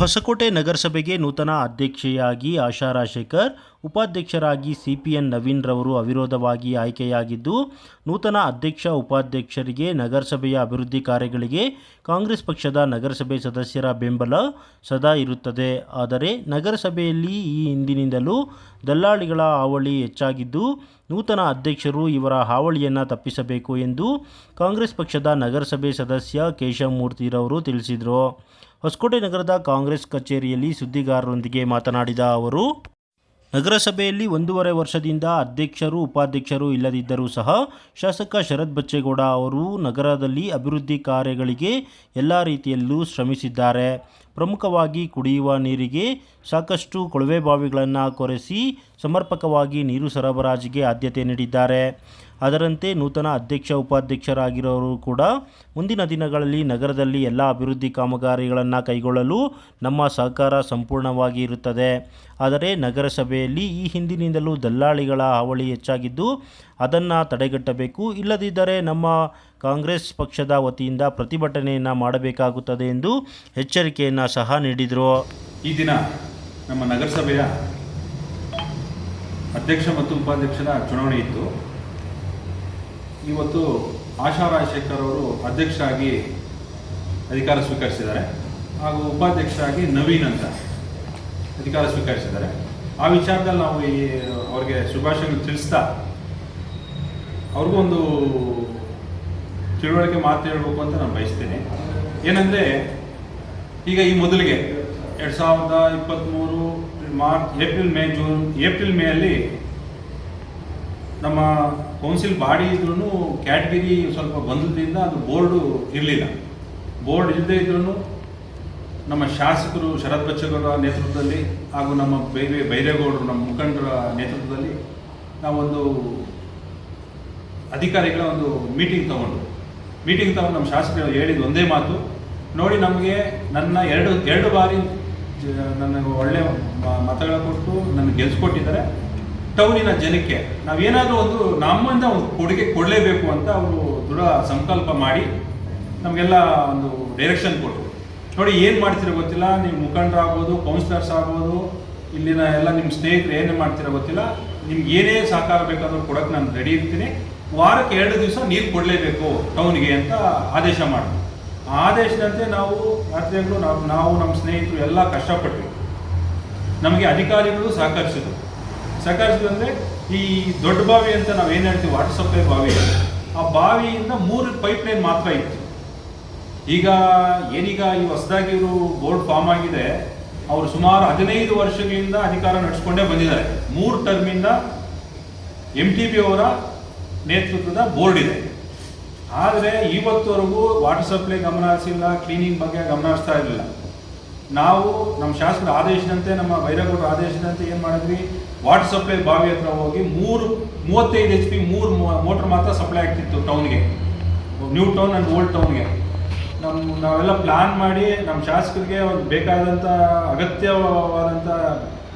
ಹೊಸಕೋಟೆ ನಗರಸಭೆಗೆ ನೂತನ ಅಧ್ಯಕ್ಷೆಯಾಗಿ ಆಶಾ ರಾಜಶೇಖರ್ ಉಪಾಧ್ಯಕ್ಷರಾಗಿ ಸಿಪಿಎನ್ ನವೀನ್ ರವರು ಅವಿರೋಧವಾಗಿ ಆಯ್ಕೆಯಾಗಿದ್ದು, ನೂತನ ಅಧ್ಯಕ್ಷ, ಉಪಾಧ್ಯಕ್ಷರಿಗೆ ನಗರಸಭೆಯ ಅಭಿವೃದ್ಧಿ ಕಾರ್ಯಗಳಿಗೆ ಕಾಂಗ್ರೆಸ್ ಪಕ್ಷದ ನಗರಸಭೆ ಸದಸ್ಯರ ಬೆಂಬಲ ಸದಾ ಇರುತ್ತದೆ. ಆದರೆ ನಗರಸಭೆಯಲ್ಲಿ ಈ ಹಿಂದಿನಿಂದಲೂ ದಲ್ಲಾಳಿಗಳ ಹಾವಳಿ ಹೆಚ್ಚಾಗಿದ್ದು, ನೂತನ ಅಧ್ಯಕ್ಷರು ಇವರ ಹಾವಳಿಯನ್ನು ತಪ್ಪಿಸಬೇಕು ಎಂದು ಕಾಂಗ್ರೆಸ್ ಪಕ್ಷದ ನಗರಸಭೆ ಸದಸ್ಯ ಕೇಶವಮೂರ್ತಿರವರು ತಿಳಿಸಿದರು. ಹೊಸಕೋಟೆ ನಗರದ ಕಾಂಗ್ರೆಸ್ ಕಚೇರಿಯಲ್ಲಿ ಸುದ್ದಿಗಾರರೊಂದಿಗೆ ಮಾತನಾಡಿದ ಅವರು, ನಗರಸಭೆಯಲ್ಲಿ ಒಂದೂವರೆ ವರ್ಷದಿಂದ ಅಧ್ಯಕ್ಷರು, ಉಪಾಧ್ಯಕ್ಷರು ಇಲ್ಲದಿದ್ದರೂ ಸಹ ಶಾಸಕ ಶರತ್ ಬಚ್ಚೇಗೌಡ ಅವರು ನಗರದಲ್ಲಿ ಅಭಿವೃದ್ಧಿ ಕಾರ್ಯಗಳಿಗೆ ಎಲ್ಲ ರೀತಿಯಲ್ಲೂ ಶ್ರಮಿಸಿದ್ದಾರೆ. ಪ್ರಮುಖವಾಗಿ ಕುಡಿಯುವ ನೀರಿಗೆ ಸಾಕಷ್ಟು ಕೊಳವೆ ಬಾವಿಗಳನ್ನು ಕೊರೆಸಿ ಸಮರ್ಪಕವಾಗಿ ನೀರು ಸರಬರಾಜಿಗೆ ಆದ್ಯತೆ ನೀಡಿದ್ದಾರೆ. ಅದರಂತೆ ನೂತನ ಅಧ್ಯಕ್ಷ, ಉಪಾಧ್ಯಕ್ಷರಾಗಿರೋರು ಕೂಡ ಮುಂದಿನ ದಿನಗಳಲ್ಲಿ ನಗರದಲ್ಲಿ ಎಲ್ಲ ಅಭಿವೃದ್ಧಿ ಕಾಮಗಾರಿಗಳನ್ನು ಕೈಗೊಳ್ಳಲು ನಮ್ಮ ಸಹಕಾರ ಸಂಪೂರ್ಣವಾಗಿ ಇರುತ್ತದೆ. ಆದರೆ ನಗರಸಭೆಯಲ್ಲಿ ಈ ಹಿಂದಿನಿಂದಲೂ ದಲ್ಲಾಳಿಗಳ ಹಾವಳಿ ಹೆಚ್ಚಾಗಿದ್ದು, ಅದನ್ನು ತಡೆಗಟ್ಟಬೇಕು. ಇಲ್ಲದಿದ್ದರೆ ನಮ್ಮ ಕಾಂಗ್ರೆಸ್ ಪಕ್ಷದ ವತಿಯಿಂದ ಪ್ರತಿಭಟನೆಯನ್ನು ಮಾಡಬೇಕಾಗುತ್ತದೆ ಎಂದು ಎಚ್ಚರಿಕೆಯನ್ನು ಸಹ ನೀಡಿದರು. ಈ ದಿನ ನಮ್ಮ ನಗರಸಭೆಯ ಅಧ್ಯಕ್ಷ ಮತ್ತು ಉಪಾಧ್ಯಕ್ಷರ ಚುನಾವಣೆ ಇತ್ತು. ಇವತ್ತು ಆಶಾ ರಾಜಶೇಖರ್ ಅವರು ಅಧ್ಯಕ್ಷರಾಗಿ ಅಧಿಕಾರ ಸ್ವೀಕರಿಸಿದ್ದಾರೆ ಹಾಗೂ ಉಪಾಧ್ಯಕ್ಷರಾಗಿ ನವೀನ್ ಅಂತ ಅಧಿಕಾರ ಸ್ವೀಕರಿಸಿದ್ದಾರೆ. ಆ ವಿಚಾರದಲ್ಲಿ ನಾವು ಈ, ಅವರಿಗೆ ಶುಭಾಶಯ ತಿಳಿಸ್ತಾ ಅವ್ರಿಗೂ ಒಂದು ತಿಳುವಳಿಕೆ ಮಾತು ಹೇಳಬೇಕು ಅಂತ ನಾನು ಬಯಸ್ತೇನೆ. ಏನಂದರೆ, ಈಗ ಈ ಮೊದಲಿಗೆ ಎರಡು ಸಾವಿರದ ಇಪ್ಪತ್ತ್ಮೂರು March, April, May, June, April May ಅಲ್ಲಿ ನಮ್ಮ ಕೌನ್ಸಿಲ್ ಬಾಡಿ ಇದ್ರೂ ಕ್ಯಾಟಗಿರಿ ಸ್ವಲ್ಪ ಬಂದದ್ರಿಂದ ಅದು ಬೋರ್ಡು ಇರಲಿಲ್ಲ. ಬೋರ್ಡ್ ಇಲ್ಲದೆ ಇದ್ರೂ ನಮ್ಮ ಶಾಸಕರು ಶರತ್ ಬಚ್ಚೇಗೌಡರ ನೇತೃತ್ವದಲ್ಲಿ ಹಾಗೂ ನಮ್ಮ ಬೇರೆ ಬೈರೇಗೌಡರು ನಮ್ಮ ಮುಖಂಡರ ನೇತೃತ್ವದಲ್ಲಿ ನಾವೊಂದು ಅಧಿಕಾರಿಗಳ ಒಂದು ಮೀಟಿಂಗ್ ತಗೊಂಡು ಮೀಟಿಂಗ್ ತಗೊಂಡು ನಮ್ಮ ಶಾಸಕರು ಹೇಳಿದ ಒಂದೇ ಮಾತು. ನೋಡಿ ನಮಗೆ ನನ್ನ ಎರಡು ಎರಡು ಬಾರಿ ನನಗೆ ಒಳ್ಳೆ ಮತಗಳ ಕೊಟ್ಟು ನನಗೆ ಗೆಲ್ಸ್ಕೊಟ್ಟಿದ್ದಾರೆ. ಟೌನಿನ ಜನಕ್ಕೆ ನಾವೇನಾದರೂ ಒಂದು ನಮ್ಮಿಂದ ಒಂದು ಕೊಡುಗೆ ಕೊಡಲೇಬೇಕು ಅಂತ ಅವರು ದೃಢ ಸಂಕಲ್ಪ ಮಾಡಿ ನಮಗೆಲ್ಲ ಒಂದು ಡೈರೆಕ್ಷನ್ ಕೊಟ್ಟರು ನೋಡಿ, ಏನು ಮಾಡ್ತೀರೋ ಗೊತ್ತಿಲ್ಲ. ನೀವು ಮುಖಂಡರಾಗ್ಬೋದು ಕೌನ್ಸಿಲರ್ಸ್ ಆಗ್ಬೋದು, ಇಲ್ಲಿನ ಎಲ್ಲ ನಿಮ್ಮ ಸ್ನೇಹಿತರು ಏನೇ ಮಾಡ್ತೀರೋ ಗೊತ್ತಿಲ್ಲ. ನಿಮ್ಗೆ ಏನೇ ಸಹಕಾರ ಬೇಕಾದರೂ ಕೊಡೋಕೆ ನಾನು ರೆಡಿ ಇರ್ತೀನಿ. ವಾರಕ್ಕೆ ಎರಡು ದಿವಸ ನೀರು ಕೊಡಲೇಬೇಕು ಟೌನ್ಗೆ ಅಂತ ಆದೇಶ ಮಾಡಿದ್ರು. ಆದೇಶದಂತೆ ನಾವು ರಾತ್ರಿಗಳು ನಾವು ನಾವು ನಮ್ಮ ಸ್ನೇಹಿತರು ಎಲ್ಲ ಕಷ್ಟಪಟ್ವಿ. ನಮಗೆ ಅಧಿಕಾರಿಗಳು ಸಹಕರಿಸಿದ್ರು. ಸಹಕರಿಸಿದ್ರು ಅಂದರೆ ಈ ದೊಡ್ಡ ಬಾವಿ ಅಂತ ನಾವು ಏನು ಹೇಳ್ತೀವಿ? ವಾಟರ್ ಸಪ್ಲೈ ಬಾವಿ. ಆ ಬಾವಿಯಿಂದ ಮೂರು ಪೈಪ್ ಲೈನ್ ಮಾತ್ರ ಇತ್ತು. ಈಗ ಏನೀಗ ಈ ಹೊಸದಾಗಿ ಇವರು ಬೋರ್ಡ್ ಫಾರ್ಮ್ ಆಗಿದೆ, ಅವರು ಸುಮಾರು ಹದಿನೈದು ವರ್ಷಗಳಿಂದ ಅಧಿಕಾರ ನಡೆಸ್ಕೊಂಡೇ ಬಂದಿದ್ದಾರೆ. ಮೂರು ಟರ್ಮಿಂದ ಎಂ ಟಿ ಬಿ ಅವರ ನೇತೃತ್ವದ ಬೋರ್ಡ್ ಇದೆ. ಆದರೆ ಇವತ್ತುವರೆಗೂ ವಾಟರ್ ಸಪ್ಲೈ ಗಮನ ಹರಿಸಿಲ್ಲ ಕ್ಲೀನಿಂಗ್ ಬಗ್ಗೆ ಗಮನ ಹರಿಸ್ತಾ ಇರಲಿಲ್ಲ. ನಾವು ನಮ್ಮ ಶಾಸಕರ ಆದೇಶದಂತೆ, ನಮ್ಮ ಬೈರೇಗೌಡರ ಆದೇಶದಂತೆ ಏನು ಮಾಡಿದ್ವಿ? ವಾಟರ್ ಸಪ್ಲೈ ಬಾವಿ ಹತ್ರ ಹೋಗಿ ಮೂರು, ಮೂವತ್ತೈದು ಎಚ್ ಪಿ ಮೂರು ಮೋಟ್ರ್ ಮಾತ್ರ ಸಪ್ಲೈ ಆಗ್ತಿತ್ತು ಟೌನ್ಗೆ. ನ್ಯೂ ಟೌನ್ ಆ್ಯಂಡ್ ಓಲ್ಡ್ ಟೌನ್ಗೆ. ನಮ್ಮ ನಾವೆಲ್ಲ ಪ್ಲಾನ್ ಮಾಡಿ ನಮ್ಮ ಶಾಸಕರಿಗೆ ಒಂದು ಬೇಕಾದಂಥ ಅಗತ್ಯವಾದಂಥ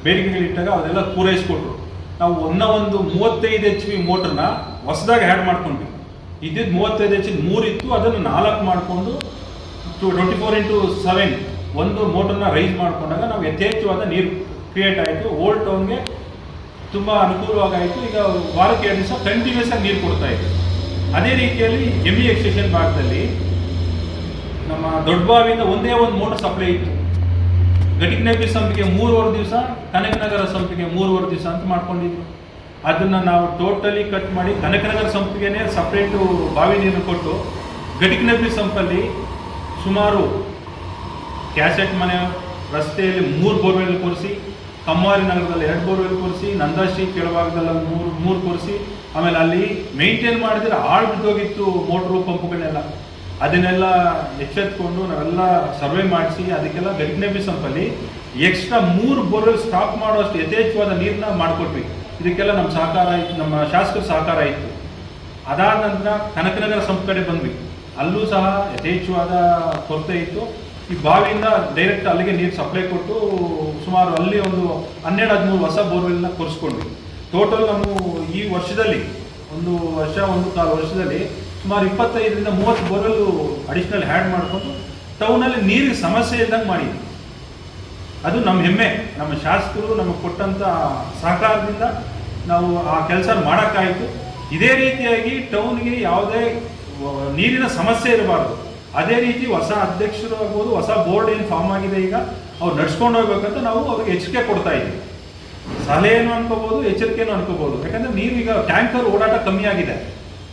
ಬೇಡಿಕೆಗಳಿಟ್ಟಾಗ ಅದೆಲ್ಲ ಪೂರೈಸ್ಕೊಟ್ರು. ನಾವು ಒನ್ನ ಒಂದು ಮೂವತ್ತೈದು ಎಚ್ ಪಿ ಮೋಟ್ರನ್ನ ಹೊಸದಾಗಿ ಆ್ಯಡ್ ಮಾಡ್ಕೊಂಡ್ವಿ. ಇದ್ದಿದ್ದು ಮೂವತ್ತೈದು ಎಚ್ ಮೂರು ಇತ್ತು, ಅದನ್ನು ನಾಲ್ಕು ಮಾಡಿಕೊಂಡು to twenty four into seven ಒಂದು ಮೋಟ್ರನ್ನ ರೈಸ್ ಮಾಡಿಕೊಂಡಾಗ ನಾವು ಯಥೇಚ್ಛವಾದ ನೀರು ಕ್ರಿಯೇಟ್ ಆಯಿತು. ಓಲ್ಡ್ ಟೌನ್ಗೆ ತುಂಬ ಅನುಕೂಲವಾಗಾಯಿತು. ಈಗ ವಾರಕ್ಕೆ ಎರಡು ದಿವಸ ಕಂಟಿನ್ಯೂಸ್ ಆಗಿ ನೀರು ಕೊಡ್ತಾ ಇದೆ ಅದೇ ರೀತಿಯಲ್ಲಿ ಎಂ ಇ ಎಕ್ಸ್ಟೇಷನ್ ಭಾಗದಲ್ಲಿ ನಮ್ಮ ದೊಡ್ಡಬಾವಿಯಿಂದ ಒಂದೇ ಒಂದು ಮೋಟರ್ ಸಪ್ಲೈ ಇತ್ತು. ಗಟಿಕನಗರಿ ಸಂಪಿಗೆ ಮೂರುವರೆ ದಿವಸ ಕನಕನಗರ ಸಂಪಿಗೆ ಮೂರುವರೆ ದಿವಸ ಅಂತ ಮಾಡ್ಕೊಂಡಿದ್ರು. ಅದನ್ನು ನಾವು ಟೋಟಲಿ ಕಟ್ ಮಾಡಿ ಕನಕನಗರ ಸಂಪಿಗೆನೇ ಸಪ್ರೇಟು ಬಾವಿ ನೀರು ಕೊಟ್ಟು ಗಟಿಕನಗರಿ ಸಂಪಲ್ಲಿ ಸುಮಾರು ಕ್ಯಾಸೆಟ್ ಮನೆ, ರಸ್ತೆಯಲ್ಲಿ ಮೂರು ಬೋರ್ವೆಲ್ ಕೊರೆಸಿ ಕಮ್ಮಾರಿ ನಗರದಲ್ಲಿ ಎರಡು ಬೋರ್ವೆಲ್ ಕೊರೆಸಿ ನಂದಾಶ್ರೀ ಕೆಳಭಾಗದಲ್ಲಿ ಮೂರು ಮೂರು ಕೊರೆಸಿ, ಆಮೇಲೆ ಅಲ್ಲಿ ಮೇಂಟೈನ್ ಮಾಡಿದ್ರೆ ಹಾಳು ಬಿದ್ದೋಗಿತ್ತು ಮೋಟ್ರು ಪಂಪ್ಗಳನ್ನೆಲ್ಲ. ಅದನ್ನೆಲ್ಲ ಎಚ್ಚೆತ್ಕೊಂಡು ನಾವೆಲ್ಲ ಸರ್ವೆ ಮಾಡಿಸಿ, ಅದಕ್ಕೆಲ್ಲ ಗಟ್ಟಿನೆಬಿ ಸಂಪಲ್ಲಿ ಎಕ್ಸ್ಟ್ರಾ ಮೂರು ಬೋರ್ವೆಲ್ ಸ್ಟಾಪ್ ಮಾಡುವಷ್ಟು ಯಥೇಚ್ಛವಾದ ನೀರನ್ನ ಮಾಡಿಕೊಟ್ವಿ. ಇದಕ್ಕೆಲ್ಲ ನಮ್ಮ ಸಹಕಾರ ಇತ್ತು ನಮ್ಮ ಶಾಸಕರ ಸಹಕಾರ ಇತ್ತು ಅದಾದ ನಂತರ ಕನಕನಗರ ಸಂಪ್ ಕಡೆ ಬಂದ್ವಿ. ಅಲ್ಲೂ ಸಹ ಯಥೇಚ್ಛವಾದ ಕೊರತೆ ಇತ್ತು. ಈ ಬಾವಿಯಿಂದ ಡೈರೆಕ್ಟ್ ಅಲ್ಲಿಗೆ ನೀರು ಸಪ್ಲೈ ಕೊಟ್ಟು ಸುಮಾರು ಅಲ್ಲಿ ಒಂದು ಹನ್ನೆರಡು, ಹದಿಮೂರು ಹೊಸ ಬೋರ್ವೆಲ್ನ ಕೊರೆಸ್ಕೊಂಡ್ವಿ. ಟೋಟಲ್ ನಾವು ಈ ವರ್ಷದಲ್ಲಿ ಒಂದು ವರ್ಷ, ಒಂದು ಕಾಲು ವರ್ಷದಲ್ಲಿ ಸುಮಾರು ಇಪ್ಪತ್ತೈದರಿಂದ ಮೂವತ್ತು ಬೋರ್ವೆಲ್ ಅಡಿಷನಲ್ ಹ್ಯಾಡ್ ಮಾಡಿಕೊಂಡು ಟೌನಲ್ಲಿ ನೀರಿಗೆ ಸಮಸ್ಯೆ ಇದ್ದಂಗೆ ಮಾಡಿದ್ವಿ. ಅದು ನಮ್ಮ ಹೆಮ್ಮೆ. ನಮ್ಮ ಶಾಸಕರು ನಮಗೆ ಕೊಟ್ಟಂಥ ಸಹಕಾರದಿಂದ ನಾವು ಆ ಕೆಲಸ ಮಾಡೋಕ್ಕಾಯಿತು. ಇದೇ ರೀತಿಯಾಗಿ ಟೌನ್ಗೆ ಯಾವುದೇ ನೀರಿನ ಸಮಸ್ಯೆ ಇರಬಾರ್ದು. ಅದೇ ರೀತಿ ಹೊಸ ಅಧ್ಯಕ್ಷರು ಆಗ್ಬೋದು, ಹೊಸ ಬೋರ್ಡ್ ಏನು ಫಾರ್ಮ್ ಆಗಿದೆ ಈಗ, ಅವ್ರು ನಡ್ಸ್ಕೊಂಡು ಹೋಗ್ಬೇಕಂತ ನಾವು ಅವ್ರಿಗೆ ಎಚ್ಚರಿಕೆ ಕೊಡ್ತಾ ಇದ್ದೀವಿ. ಸಲಹೆಯನ್ನು ಅನ್ಕೋಬಹುದು ಎಚ್ಚರಿಕೆನೂ ಅನ್ಕೋಬಹುದು ಯಾಕಂದ್ರೆ ಈಗ ಟ್ಯಾಂಕರ್ ಓಡಾಟ ಕಮ್ಮಿ ಆಗಿದೆ.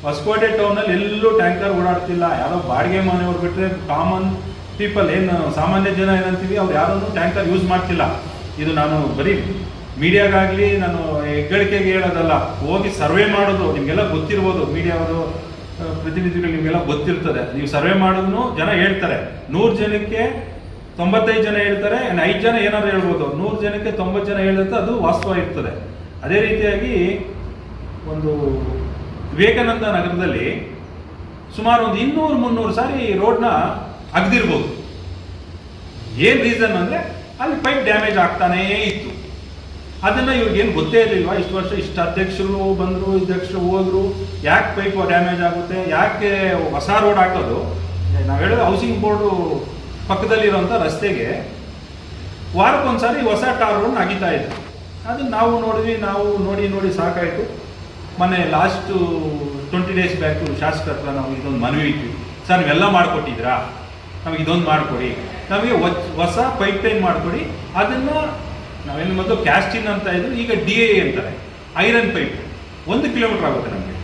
ಹೊಸಕೋಟೆ ಟೌನಲ್ಲಿ ಎಲ್ಲೂ ಟ್ಯಾಂಕರ್ ಓಡಾಡ್ತಿಲ್ಲ. ಯಾರೋ ಬಾಡಿಗೆ ಮನೆಯವ್ರು ಬಿಟ್ಟರೆ ಕಾಮನ್ ಪೀಪಲ್ ಏನು ಸಾಮಾನ್ಯ ಜನ ಏನಂತೀವಿ, ಅವ್ರು ಯಾರನ್ನೂ ಟ್ಯಾಂಕರ್ ಯೂಸ್ ಮಾಡ್ತಿಲ್ಲ. ಇದು ನಾನು ಬರೀ ಮೀಡಿಯಾಗಾಗಲಿ ನಾನು ಹೆಗ್ಗಳಿಕೆಗೆ ಹೇಳೋದಲ್ಲ. ಹೋಗಿ ಸರ್ವೆ ಮಾಡೋದು, ನಿಮಗೆಲ್ಲ ಗೊತ್ತಿರ್ಬೋದು ಮೀಡಿಯಾವರು ಪ್ರತಿನಿಧಿಗಳು ನಿಮಗೆಲ್ಲ ಗೊತ್ತಿರ್ತದೆ. ನೀವು ಸರ್ವೆ ಮಾಡಿದ್ರು ಜನ ಹೇಳ್ತಾರೆ. ನೂರು ಜನಕ್ಕೆ ತೊಂಬತ್ತೈದು ಜನ ಹೇಳ್ತಾರೆ, ಇನ್ನು ಐದು ಜನ ಏನಾದ್ರು ಹೇಳ್ಬೋದು. ನೂರು ಜನಕ್ಕೆ ತೊಂಬತ್ತು ಜನ ಹೇಳಿದ್ರೆ ಅದು ವಾಸ್ತವ ಇರ್ತದೆ. ಅದೇ ರೀತಿಯಾಗಿ ಒಂದು ವಿವೇಕಾನಂದ ನಗರದಲ್ಲಿ ಸುಮಾರು ಒಂದು ಇನ್ನೂರು ಮುನ್ನೂರು ಸಾರಿ ರೋಡ್ನ ಅಗ್ದಿರ್ಬೋದು. ಏನು ರೀಸನ್ ಅಂದರೆ ಅಲ್ಲಿ ಪೈಪ್ ಡ್ಯಾಮೇಜ್ ಆಗ್ತಾನೇ ಇತ್ತು. ಅದನ್ನ ಇವ್ರಿಗೇನು ಗೊತ್ತೇ ಇರಲಿಲ್ವಾ? ಇಷ್ಟು ವರ್ಷ ಇಷ್ಟು ಅಧ್ಯಕ್ಷರು ಬಂದರು ಅಧ್ಯಕ್ಷರು ಹೋದ್ರು, ಯಾಕೆ ಪೈಪ್ ಡ್ಯಾಮೇಜ್ ಆಗುತ್ತೆ? ಯಾಕೆ ಹೊಸ ರೋಡ್ ಹಾಕೋದು? ನಾವು ಹೇಳೋದು ಹೌಸಿಂಗ್ ಬೋರ್ಡು ಪಕ್ಕದಲ್ಲಿರುವಂಥ ರಸ್ತೆಗೆ ವಾರಕ್ಕೊಂದ್ಸಾರಿ ಹೊಸ ಟಾರ್ ರೋಡ್ ಅಗಿತಾ ಇತ್ತು. ಅದನ್ನ ನಾವು ನೋಡಿದ್ವಿ, ನಾವು ನೋಡಿ ನೋಡಿ ಸಾಕಾಯಿತು. ಮೊನ್ನೆ ಲಾಸ್ಟು ಟ್ವೆಂಟಿ ಡೇಸ್ ಬ್ಯಾಕು ಶಾಸಕರ ಹತ್ರ ನಾವು ಇದೊಂದು ಮನವಿ ಇಟ್ವಿ ಸರ್, ನೀವೆಲ್ಲ ಮಾಡಿಕೊಟ್ಟಿದ್ರಾ ನಮಗೆ ಇದೊಂದು ಮಾಡಿಕೊಡಿ. ನಮಗೆ ಹೊಸ ಪೈಪ್ ಲೈನ್ ಮಾಡಿಕೊಡಿ. ಅದನ್ನು ನಾವೇನು ಮೊದಲು ಕ್ಯಾಸ್ಟಿನ್ ಅಂತ ಇದ್ರು ಈಗ ಡಿ ಎ ಅಂತಾರೆ. Iron pipe. ಒಂದು ಕಿಲೋಮೀಟರ್ ಆಗುತ್ತೆ ನಮಗೆ.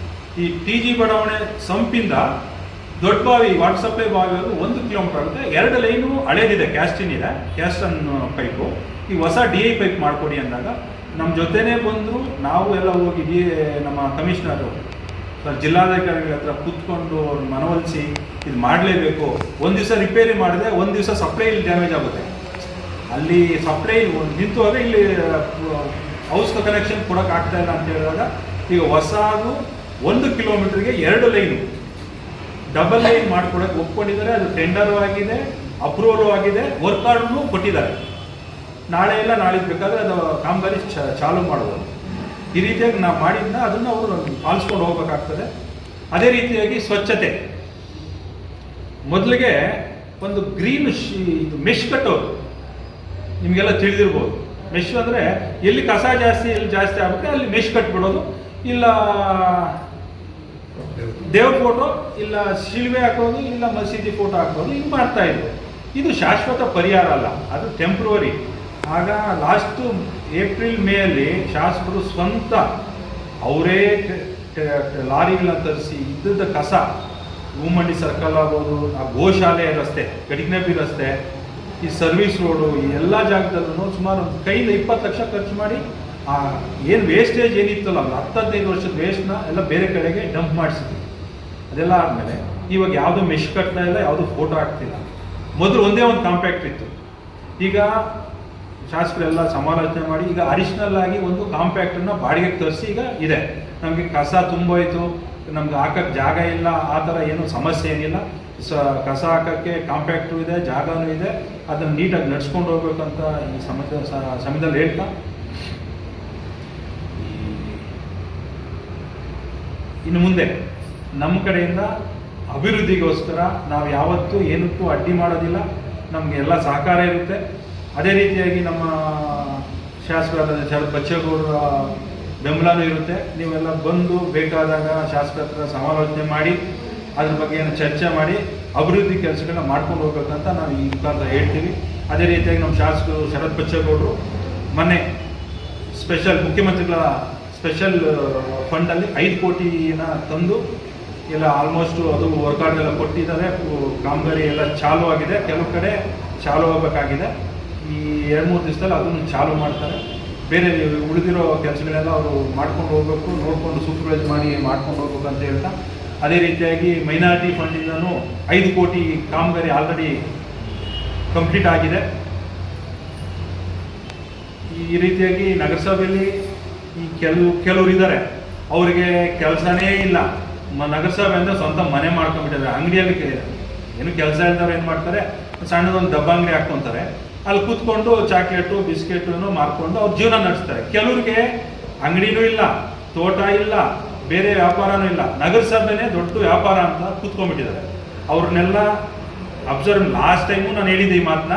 ಈ ಟಿ ಜಿ ಬಡಾವಣೆ ಸಂಪಿಂದ ದೊಡ್ಡ ಬಾವಿ, ವಾಟರ್ ಸಪ್ಲೈ ಬಾವಿವರೆಗೂ ಒಂದು ಕಿಲೋಮೀಟರ್ ಆಗುತ್ತೆ. ಎರಡು ಲೈನು ಹಳೇದಿದೆ, ಕ್ಯಾಸ್ಟಿನ್ ಇದೆ, ಕ್ಯಾಸ್ಟನ್ ಪೈಪು. ಈ ಹೊಸ ಡಿ ಐ ಪೈಪ್ ಮಾಡಿಕೊಡಿ ಅಂದಾಗ ನಮ್ಮ ಜೊತೆನೇ ಬಂದರು ನಾವು ಎಲ್ಲ ಹೋಗಿ ಡಿ ನಮ್ಮ ಕಮಿಷನರು ಜಿಲ್ಲಾಧಿಕಾರಿಗಳ ಹತ್ರ ಕೂತ್ಕೊಂಡು ಅವ್ರನ್ನ ಮನವೊಲಿಸಿ, ಇದು ಮಾಡಲೇಬೇಕು. ಒಂದು ದಿವಸ ರಿಪೇರಿ ಮಾಡಿದ್ರೆ ಒಂದು ದಿವಸ ಸಪ್ಲೈ ಡ್ಯಾಮೇಜ್ ಆಗುತ್ತೆ. ಅಲ್ಲಿ ಸಪ್ಲೈ ನಿಂತು ಅಂದರೆ ಇಲ್ಲಿ ಹೌಸ್ ಕನೆಕ್ಷನ್ ಕೊಡೋಕೆ ಆಗ್ತಾ ಇಲ್ಲ ಅಂತ ಹೇಳಿದಾಗ, ಈಗ ಹೊಸದು ಒಂದು ಕಿಲೋಮೀಟರ್ಗೆ ಎರಡು ಲೈನು ಡಬಲ್ ಲೈನ್ ಮಾಡ್ಕೊಡಕ್ಕೆ ಒಪ್ಕೊಂಡಿದ್ದಾರೆ, ಅದು ಟೆಂಡರು ಆಗಿದೆ ಅಪ್ರೂವಲು ಆಗಿದೆ ವರ್ಕ್ ಆರ್ಡ್ನು ಕೊಟ್ಟಿದ್ದಾರೆ. ನಾಳೆ ಇಲ್ಲ ನಾಳೆ ಬೇಕಾದರೆ ಅದು ಕಾಮಗಾರಿ ಚಾಲು ಮಾಡ್ಬೋದು ಈ ರೀತಿಯಾಗಿ ನಾವು ಮಾಡಿದ್ನ, ಅದನ್ನು ಅವರು ಪಾಲಿಸ್ಕೊಂಡು ಹೋಗ್ಬೇಕಾಗ್ತದೆ. ಅದೇ ರೀತಿಯಾಗಿ ಸ್ವಚ್ಛತೆ. ಮೊದಲಿಗೆ ಒಂದು ಗ್ರೀನ್ ಇದು ಮೆಶ್ ಕಟ್ಟೋದು. ನಿಮಗೆಲ್ಲ ತಿಳಿದಿರ್ಬೋದು. ಮೆಶ್ ಅಂದರೆ ಎಲ್ಲಿ ಕಸ ಜಾಸ್ತಿ, ಎಲ್ಲಿ ಜಾಸ್ತಿ ಆಗುತ್ತೆ ಅಲ್ಲಿ ಮೆಶ್ ಕಟ್ಬಿಡೋದು. ಇಲ್ಲ ದೇವ್ರ ಫೋಟೋ ಇಲ್ಲ ಶಿಲ್ವೆ ಹಾಕೋದು, ಇಲ್ಲ ಮಸೀದಿ ಫೋಟೋ ಹಾಕೋದು, ಹಿಂಗೆ ಮಾಡ್ತಾ ಇದ್ರು ಇದು ಶಾಶ್ವತ ಪರಿಹಾರ ಅಲ್ಲ, ಅದು ಟೆಂಪ್ರವರಿ ಆಗ ಲಾಸ್ಟು ಏಪ್ರಿಲ್ ಮೇ ಅಲ್ಲಿ ಶಾಸಕರು ಸ್ವಂತ ಅವರೇ ಲಾರಿಗಳನ್ನ ತರಿಸಿ ಇದ್ದದ ಕಸ ಹೂಮಂಡಿ ಸರ್ಕಲ್ ಆಗೋದು, ಆ ಗೋಶಾಲೆ ರಸ್ತೆ ಕಡಿಗ್ನಬಿ ರಸ್ತೆ ಈ ಸರ್ವಿಸ್ ರೋಡು ಈ ಎಲ್ಲ ಜಾಗದಲ್ಲೂ ಸುಮಾರು ಒಂದು ಕೈಯಿಂದ ಇಪ್ಪತ್ತು ಲಕ್ಷ ಖರ್ಚು ಮಾಡಿ, ಆ, ಏನು ವೇಸ್ಟೇಜ್ ಏನಿತ್ತಲ್ಲ, ಒಂದು ಹತ್ತು ಹದಿನೈದು ವರ್ಷದ ವೇಸ್ಟ್ನ ಎಲ್ಲ ಬೇರೆ ಕಡೆಗೆ ಡಂಪ್ ಮಾಡಿಸಿದ್ವಿ. ಅದೆಲ್ಲ ಆದಮೇಲೆ ಇವಾಗ ಯಾವುದು ಮೆಶ್ ಕಟ್ತಾ ಇಲ್ಲ, ಯಾವುದು ಫೋಟೋ ಹಾಕ್ತಿಲ್ಲ. ಮೊದಲು ಒಂದೇ ಒಂದು ಕಾಂಪ್ಯಾಕ್ಟ್ ಇತ್ತು. ಈಗ ಶಾಸಕರೆಲ್ಲ ಸಮಾಲೋಚನೆ ಮಾಡಿ, ಈಗ ಅಡಿಷನಲ್ ಆಗಿ ಒಂದು ಕಾಂಪ್ಯಾಕ್ಟನ್ನು ಬಾಡಿಗೆಗೆ ತರಿಸಿ ಈಗ ಇದೆ. ನಮಗೆ ಕಸ ತುಂಬೋಯ್ತು, ನಮ್ಗೆ ಹಾಕಕ್ಕೆ ಜಾಗ ಇಲ್ಲ, ಆ ಥರ ಏನು ಸಮಸ್ಯೆ ಏನಿಲ್ಲ. ಸ, ಕಸ ಹಾಕೋಕ್ಕೆ ಕಾಂಪ್ಯಾಕ್ಟು ಇದೆ, ಜಾಗನೂ ಇದೆ. ಅದನ್ನು ನೀಟಾಗಿ ನಡ್ಸ್ಕೊಂಡು ಹೋಗ್ಬೇಕಂತ ಈ ಸಮಯ ಸಮಯದಲ್ಲಿ ಹೇಳ್ತಾ. ಇನ್ನು ಮುಂದೆ, ನಮ್ಮ ಕಡೆಯಿಂದ ಅಭಿವೃದ್ಧಿಗೋಸ್ಕರ ನಾವು ಯಾವತ್ತೂ ಏನಕ್ಕೂ ಅಡ್ಡಿ ಮಾಡೋದಿಲ್ಲ. ನಮಗೆ ಎಲ್ಲ ಸಹಕಾರ ಇರುತ್ತೆ. ಅದೇ ರೀತಿಯಾಗಿ ನಮ್ಮ ಶಾಸಕರಾದ ಶರತ್ ಬಚ್ಚೇಗೌಡರ ಬೆಂಬಲನೂ ಇರುತ್ತೆ. ನೀವೆಲ್ಲ ಬಂದು ಬೇಕಾದಾಗ ಶಾಸಕರ ಸಮಾಲೋಚನೆ ಮಾಡಿ ಅದ್ರ ಬಗ್ಗೆ ಏನು ಚರ್ಚೆ ಮಾಡಿ ಅಭಿವೃದ್ಧಿ ಕೆಲಸಗಳನ್ನ ಮಾಡ್ಕೊಂಡು ಹೋಗ್ಬೇಕಂತ ನಾವು ಈ ಮುಖಾಂತರ ಹೇಳ್ತೀವಿ. ಅದೇ ರೀತಿಯಾಗಿ ನಮ್ಮ ಶಾಸಕರು ಶರತ್ ಬಚ್ಚೇಗೌಡರು ಮೊನ್ನೆ ಸ್ಪೆಷಲ್ ಮುಖ್ಯಮಂತ್ರಿಗಳ ಸ್ಪೆಷಲ್ ಫಂಡಲ್ಲಿ ಐದು ಕೋಟಿನ ತಂದು ಎಲ್ಲ ಆಲ್ಮೋಸ್ಟು ಅದು ವರ್ಕೌಟ್ ಎಲ್ಲ ಕೊಟ್ಟಿದ್ದಾರೆ. ಕಾಮಗಾರಿ ಎಲ್ಲ ಚಾಲು ಆಗಿದೆ. ಕೆಲವು ಕಡೆ ಚಾಲು ಆಗಬೇಕಾಗಿದೆ. ಈ ಎರಡು ಮೂರು ದಿವಸದಲ್ಲಿ ಅದನ್ನು ಚಾಲು ಮಾಡ್ತಾರೆ. ಬೇರೆ ಉಳಿದಿರೋ ಕೆಲಸಗಳೆಲ್ಲ ಅವರು ಮಾಡ್ಕೊಂಡು ಹೋಗ್ಬೇಕು. ನೋಡಿಕೊಂಡು ಸೂಪರ್ವೈಸ್ ಮಾಡಿ ಮಾಡ್ಕೊಂಡು ಹೋಗ್ಬೇಕು ಅಂತ ಹೇಳ್ತಾ ಅದೇ ರೀತಿಯಾಗಿ ಮೈನಾರಿಟಿ ಫಂಡಿಂದನೂ ಐದು ಕೋಟಿ ಕಾಮಗಾರಿ ಆಲ್ರೆಡಿ ಕಂಪ್ಲೀಟ್ ಆಗಿದೆ. ಈ ರೀತಿಯಾಗಿ ನಗರಸಭೆಯಲ್ಲಿ ಈ ಕೆಲವು ಕೆಲವರು ಇದ್ದಾರೆ. ಅವರಿಗೆ ಕೆಲಸನೇ ಇಲ್ಲ. ಮ- ನಗರಸಭೆ ಅಂದರೆ ಸ್ವಂತ ಮನೆ ಮಾಡ್ಕೊಂಡ್ಬಿಟ್ಟಿದ್ದಾರೆ. ಅಂಗಡಿಯಲ್ಲಿ ಏನು ಕೆಲಸ ಇಲ್ದವ್ರು ಏನು ಮಾಡ್ತಾರೆ? ಸಣ್ಣದೊಂದು ಡಬ್ಬ ಅಂಗಡಿ ಹಾಕ್ಕೊತಾರೆ. ಅಲ್ಲಿ ಕೂತ್ಕೊಂಡು ಚಾಕ್ಲೇಟು ಬಿಸ್ಕೆಟ್ ಮಾರ್ಕೊಂಡು ಅವ್ರ ಜೀವನ ನಡೆಸ್ತಾರೆ. ಕೆಲವ್ರಿಗೆ ಅಂಗಡಿನೂ ಇಲ್ಲ, ತೋಟ ಇಲ್ಲ ಬೇರೆ ವ್ಯಾಪಾರನೂ ಇಲ್ಲ. ನಗರಸಭೆನೇ ದೊಡ್ಡ ವ್ಯಾಪಾರ ಅಂತ ಕೂತ್ಕೊಂಡ್ಬಿಟ್ಟಿದ್ದಾರೆ. ಅವ್ರನ್ನೆಲ್ಲ ಅಬ್ಸರ್ವ್ ಲಾಸ್ಟ್ ಟೈಮು ನಾನು ಹೇಳಿದ್ದೆ ಈ ಮಾತನ್ನ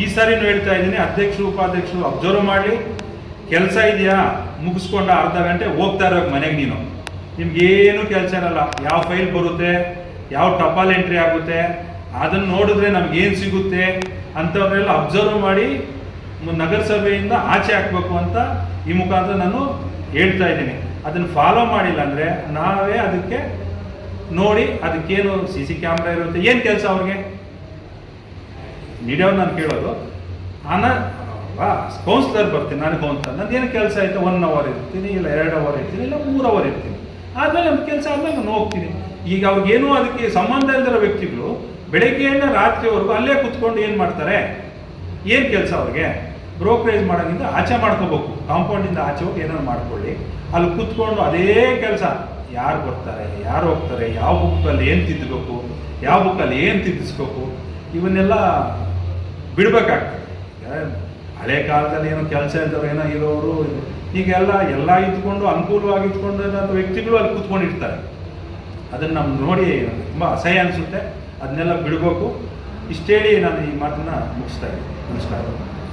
ಈ ಸಾರಿನೂ ಹೇಳ್ತಾ ಇದ್ದೀನಿ, ಅಧ್ಯಕ್ಷರು, ಉಪಾಧ್ಯಕ್ಷರು ಅಬ್ಸರ್ವ್ ಮಾಡಲಿ. ಕೆಲಸ ಇದೆಯಾ? ಮುಗಿಸ್ಕೊಂಡ ಅರ್ಧ ಗಂಟೆ ಹೋಗ್ತಾ ಇರೋ ಮನೆಗೆ ನೀನು. ನಿಮ್ಗೇನು ಕೆಲಸ ಇರಲ್ಲ. ಯಾವ ಫೈಲ್ ಬರುತ್ತೆ, ಯಾವ ಟಪಾಲ್ ಎಂಟ್ರಿ ಆಗುತ್ತೆ, ಅದನ್ನು ನೋಡಿದ್ರೆ ನಮ್ಗೇನು ಸಿಗುತ್ತೆ ಅಂಥವ್ರನ್ನೆಲ್ಲ ಅಬ್ಸರ್ವ್ ಮಾಡಿ ನಗರಸಭೆಯಿಂದ ಆಚೆ ಹಾಕಬೇಕು ಅಂತ ಈ ಮುಖಾಂತರ ನಾನು ಹೇಳ್ತಾ ಇದ್ದೀನಿ. ಅದನ್ನು ಫಾಲೋ ಮಾಡಿಲ್ಲ ಅಂದರೆ ನಾವೇ ಅದಕ್ಕೆ ನೋಡಿ ಅದಕ್ಕೇನು ಸಿ ಸಿ ಕ್ಯಾಮ್ರಾ ಇರುತ್ತೆ, ಏನು ಕೆಲಸ ಅವ್ರಿಗೆ? ನೀಡೋರು ನಾನು ಕೇಳೋದು ಅನ ಕೌನ್ಸಿಲರ್ ಬರ್ತೀನಿ ನನಗೆ ಅಂತ. ನಂದೇನು ಕೆಲಸ ಆಯಿತು ಒನ್ ಅವರ್ ಇರ್ತೀನಿ, ಇಲ್ಲ ಎರಡು ಅವರ್ ಇರ್ತೀನಿ, ಇಲ್ಲ ಮೂರು ಅವರ್ ಇರ್ತೀನಿ. ಆಮೇಲೆ ನಮ್ಮ ಕೆಲಸ ಆದಮೇಲೆ ನಾನು ಹೋಗ್ತೀನಿ. ಈಗ ಅವ್ರಿಗೇನು ಅದಕ್ಕೆ ಸಂಬಂಧ ಇಲ್ದಿರೋ ವ್ಯಕ್ತಿಗಳು ಬೆಳಗ್ಗೆಯಿಂದ ರಾತ್ರಿವರೆಗೂ ಅಲ್ಲೇ ಕುತ್ಕೊಂಡು ಏನು ಮಾಡ್ತಾರೆ? ಏನು ಕೆಲಸ ಅವ್ರಿಗೆ? ಬ್ರೋಕರೇಜ್ ಮಾಡೋದ್ರಿಂದ ಆಚೆ ಮಾಡ್ಕೋಬೇಕು. ಕಾಂಪೌಂಡಿಂದ ಆಚೆ ಹೋಗಿ ಏನಾದ್ರು ಮಾಡ್ಕೊಳ್ಳಿ. ಅಲ್ಲಿ ಕುತ್ಕೊಂಡು ಅದೇ ಕೆಲಸ. ಯಾರು ಬರ್ತಾರೆ, ಯಾರು ಹೋಗ್ತಾರೆ, ಯಾವ ಬುಕ್ಕಲ್ಲಿ ಏನು ತಿದ್ದಬೇಕು, ಯಾವ ಬುಕ್ಕಲ್ಲಿ ಏನು ತಿದ್ದಿಸ್ಬೇಕು, ಇವನ್ನೆಲ್ಲ ಬಿಡ್ಬೇಕಾಗ್ತದೆ. ಹಳೆ ಕಾಲದಲ್ಲಿ ಏನೋ ಕೆಲಸ ಇದ್ದವ್ರು, ಏನೋ ಇರೋರು ಈಗೆಲ್ಲ ಎಲ್ಲ ಇದ್ಕೊಂಡು, ಅನುಕೂಲವಾಗಿ ಇದ್ಕೊಂಡು ವ್ಯಕ್ತಿಗಳು ಅಲ್ಲಿ ಕೂತ್ಕೊಂಡಿರ್ತಾರೆ. ಅದನ್ನು ನಮ್ಗೆ ನೋಡಿ ತುಂಬ ಅಸಹ್ಯ ಅನಿಸುತ್ತೆ. ಅದನ್ನೆಲ್ಲ ಬಿಡಬೇಕು. ಇಷ್ಟೇಳಿ ನಾನು ಈ ಮಾತನ್ನು ಮುಗಿಸ್ತಾ ಇದ್ದೀನಿ. ನಮಸ್ಕಾರ.